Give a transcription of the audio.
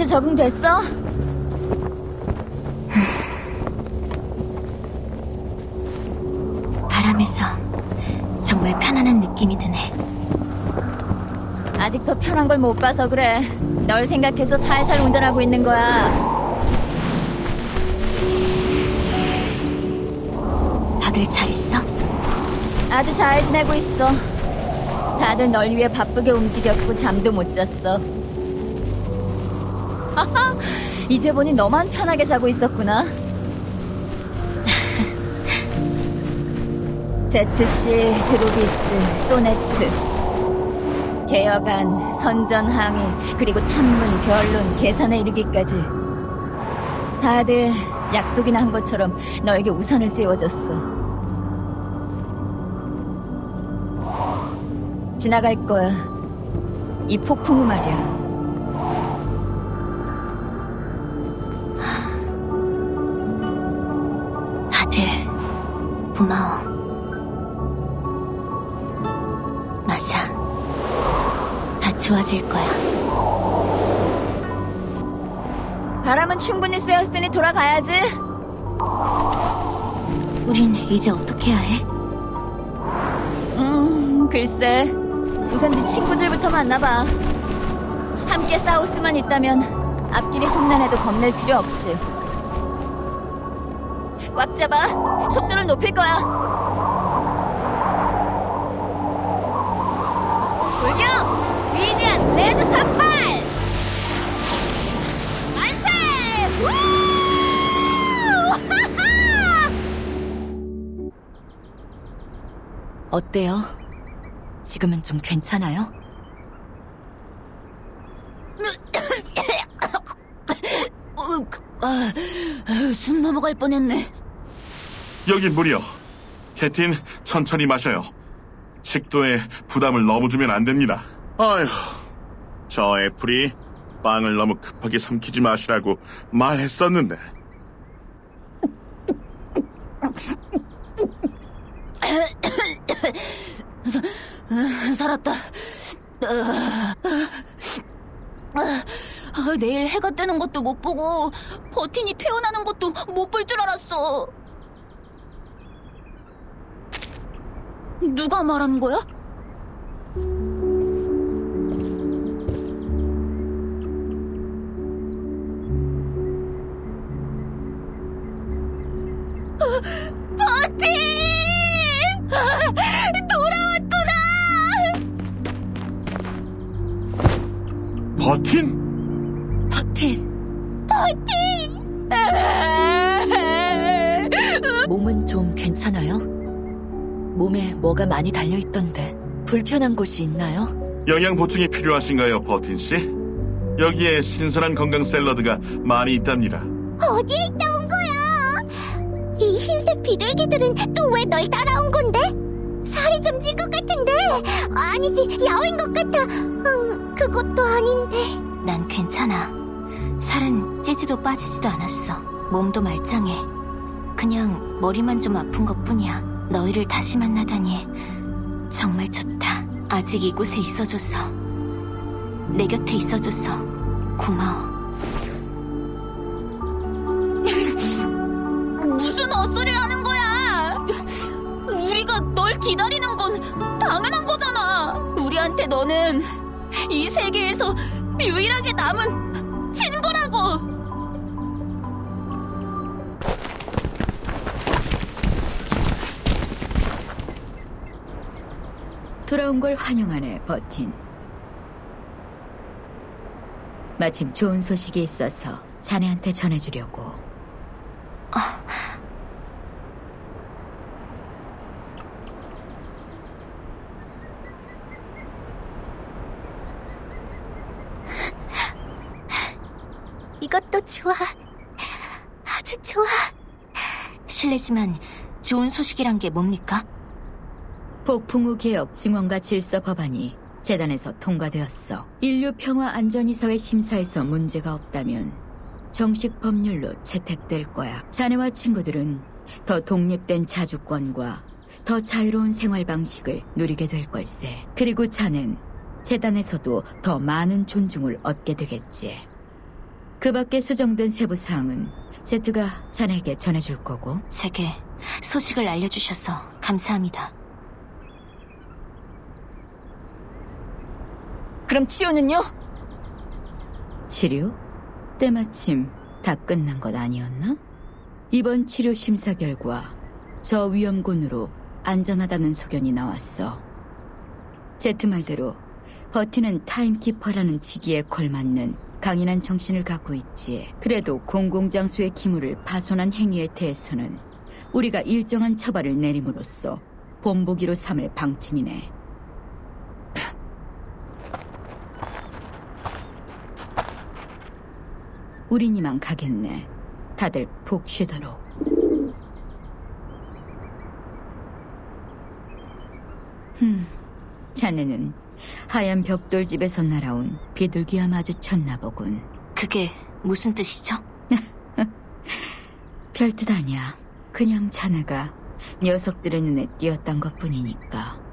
이제 적응됐어? 바람에서 정말 편안한 느낌이 드네. 아직 더 편한 걸 못 봐서 그래. 널 생각해서 살살 운전하고 있는 거야. 다들 잘 있어? 아주 잘 지내고 있어. 다들 널 위해 바쁘게 움직였고 잠도 못 잤어. 하하, 이제 보니 너만 편하게 자고 있었구나. ZC, 드로비스, 소네트, 개혁안, 선전 항의, 그리고 탐문, 변론, 계산에 이르기까지. 다들 약속이나 한 것처럼 너에게 우산을 씌워줬어. 지나갈 거야. 이 폭풍우 말이야. 고마워. 맞아. 다 좋아질 거야. 바람은 충분히 쐬었으니 돌아가야지. 우린 이제 어떻게 해야 해? 음, 글쎄. 우선 네 친구들부터 만나봐. 함께 싸울 수만 있다면 앞길이 험난해도 겁낼 필요 없지. 꽉 잡아. 속도를 높일 거야. 불경! 위대한 레드 38! 만세! 우! 어때요? 지금은 좀 괜찮아요? 아, 숨 넘어갈 뻔했네. 여기 물이요. 캐틴, 천천히 마셔요. 식도에 부담을 너무 주면 안 됩니다. 아휴, 저 애플이 빵을 너무 급하게 삼키지 마시라고 말했었는데. 살았다. 아, 내일 해가 뜨는 것도 못 보고 버틴이 태어나는 것도 못 볼 줄 알았어. 누가 말한 거야? 버틴! 돌아왔구나! 버틴? 버틴! 버틴! 몸은 좀 괜찮아요? 몸에 뭐가 많이 달려있던데 불편한 곳이 있나요? 영양 보충이 필요하신가요, 버틴 씨? 여기에 신선한 건강 샐러드가 많이 있답니다. 어디에 있다 온 거야? 이 흰색 비둘기들은 또 왜 널 따라온 건데? 살이 좀 찐 것 같은데? 아니지, 야윈 것 같아. 음, 그것도 아닌데. 난 괜찮아. 살은 찌지도 빠지지도 않았어. 몸도 말짱해. 그냥 머리만 좀 아픈 것 뿐이야. 너희를 다시 만나다니 정말 좋다. 아직 이곳에 있어줘서 내 곁에 있어줘서 고마워. 무슨 헛소리를 하는 거야? 우리가 널 기다리는 건 당연한 거잖아. 우리한테 너는 이 세계에서 유일하게 남은 친구 돌아온 걸 환영하네, 버틴. 마침 좋은 소식이 있어서 자네한테 전해주려고. 이것도 좋아. 아주 좋아. 실례지만 좋은 소식이란 게 뭡니까? 폭풍우 개혁 증언과 질서 법안이 재단에서 통과되었어. 인류 평화 안전이사회 심사에서 문제가 없다면 정식 법률로 채택될 거야. 자네와 친구들은 더 독립된 자주권과 더 자유로운 생활 방식을 누리게 될 걸세. 그리고 자넨 재단에서도 더 많은 존중을 얻게 되겠지. 그 밖에 수정된 세부 사항은 제트가 자네에게 전해줄 거고 제게 소식을 알려주셔서 감사합니다. 그럼 치료는요? 치료? 때마침 다 끝난 것 아니었나? 이번 치료 심사 결과 저 위험군으로 안전하다는 소견이 나왔어. 제트 말대로 버티는 타임키퍼라는 직위에 걸맞는 강인한 정신을 갖고 있지. 그래도 공공장소의 기물을 파손한 행위에 대해서는 우리가 일정한 처벌을 내림으로써 본보기로 삼을 방침이네. 우린 이만 가겠네. 다들 푹 쉬도록. 흠, 자네는 하얀 벽돌집에서 날아온 비둘기와 마주쳤나 보군. 그게 무슨 뜻이죠? 별 뜻 아니야. 그냥 자네가 녀석들의 눈에 띄었던 것 뿐이니까.